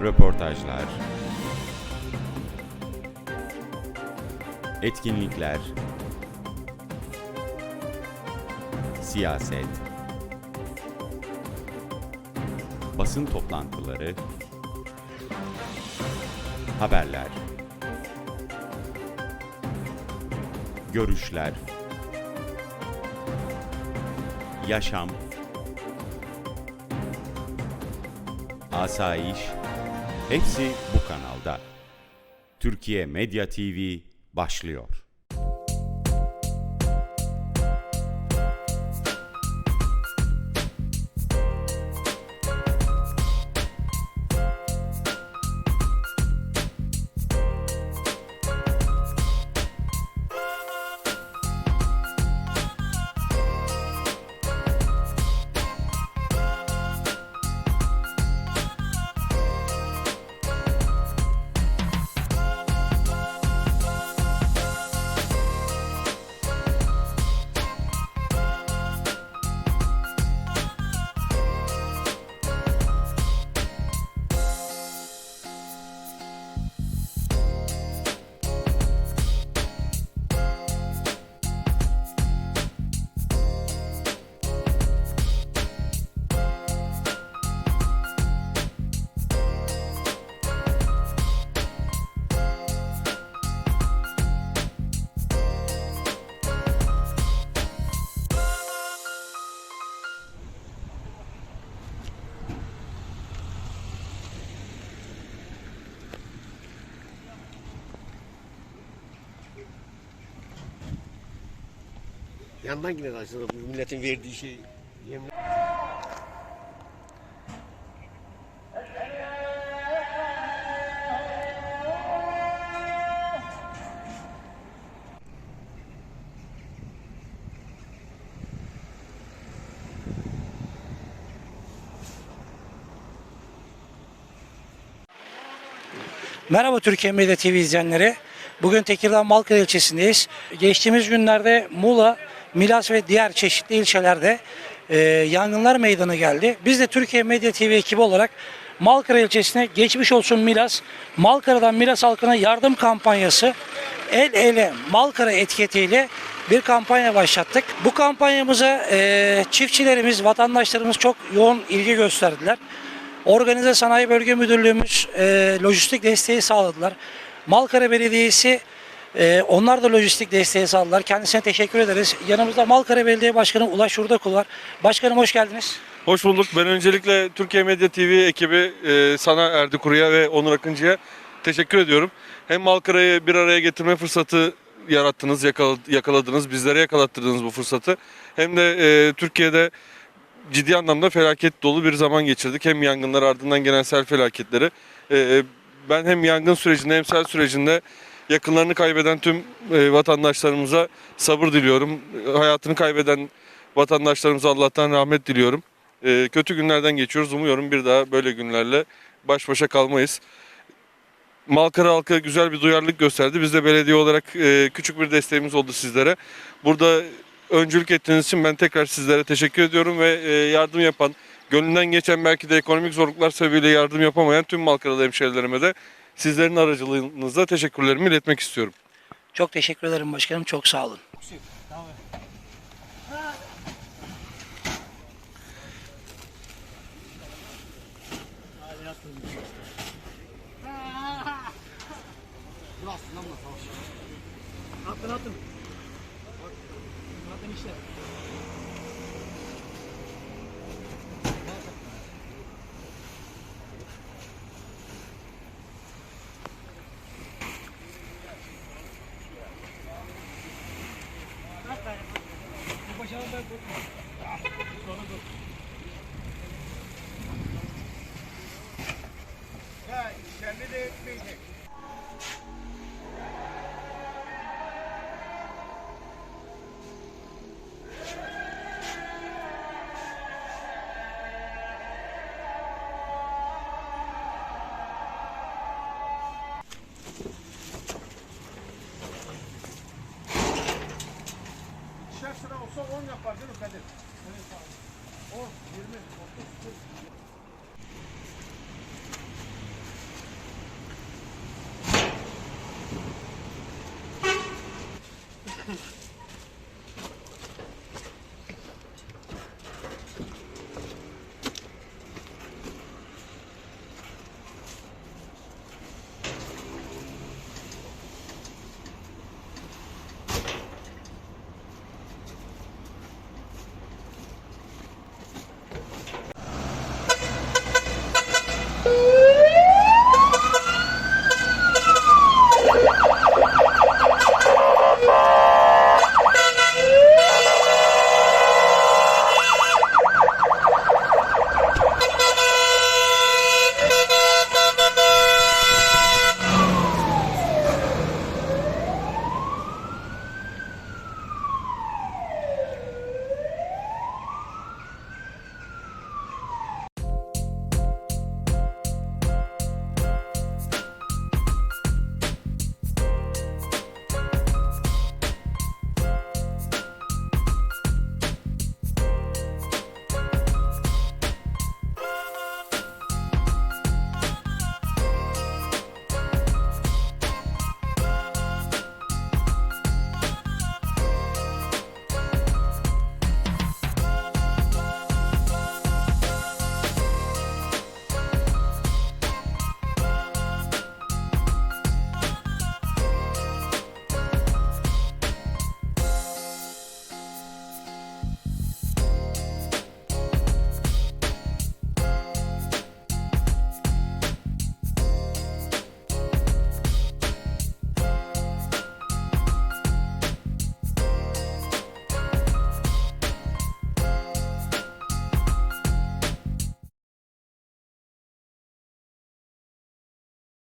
röportajlar, etkinlikler, siyaset, basın toplantıları, haberler, görüşler, yaşam, asayiş, hepsi bu kanalda. Türkiye Medya TV başlıyor. Yandan yine aslında bu milletin verdiği şey. Yemin... Merhaba Türkiye Medya TV izleyenleri. Bugün Tekirdağ Malkara ilçesindeyiz. Geçtiğimiz günlerde Muğla, Milas ve diğer çeşitli ilçelerde e, yangınlar meydana geldi. Biz de Türkiye Medya TV ekibi olarak Malkara ilçesine geçmiş olsun Milas, Malkara'dan Milas halkına yardım kampanyası El Ele Malkara etiketiyle bir kampanya başlattık. Bu kampanyamıza e, çiftçilerimiz, vatandaşlarımız çok yoğun ilgi gösterdiler. Organize Sanayi Bölge Müdürlüğümüz e, lojistik desteği sağladılar. Malkara Belediyesi e, onlar da lojistik desteği sağladılar. Kendisine teşekkür ederiz. Yanımızda Malkara Belediye Başkanı Ulaş Yurdakul var. Başkanım hoş geldiniz. Hoş bulduk. Ben öncelikle Türkiye Medya TV ekibi e, sana Erdi Kuru'ya ve Onur Akıncı'ya teşekkür ediyorum. Hem Malkara'yı bir araya getirme fırsatı yarattınız, yakala- yakaladınız, bizlere yakalattırdınız bu fırsatı. Hem de e, Türkiye'de ciddi anlamda felaket dolu bir zaman geçirdik. Hem yangınlar ardından gelen sel felaketleri. E, ben hem yangın sürecinde hem sel sürecinde yakınlarını kaybeden tüm e, vatandaşlarımıza sabır diliyorum. Hayatını kaybeden vatandaşlarımıza Allah'tan rahmet diliyorum. E, kötü günlerden geçiyoruz. Umuyorum bir daha böyle günlerle baş başa kalmayız. Malkara halkı güzel bir duyarlılık gösterdi. Biz de belediye olarak e, küçük bir desteğimiz oldu sizlere. Burada öncülük ettiğiniz için ben tekrar sizlere teşekkür ediyorum ve e, yardım yapan, gönlünden geçen belki de ekonomik zorluklar sebebiyle yardım yapamayan tüm Malkaralı hemşehrilerime de sizlerin aracılığınızla teşekkürlerimi iletmek istiyorum. Çok teşekkür ederim başkanım. Çok sağ olun. İkişer sıra olsa 10 yapar değil mi Kadir? 10, 20, 30, 40.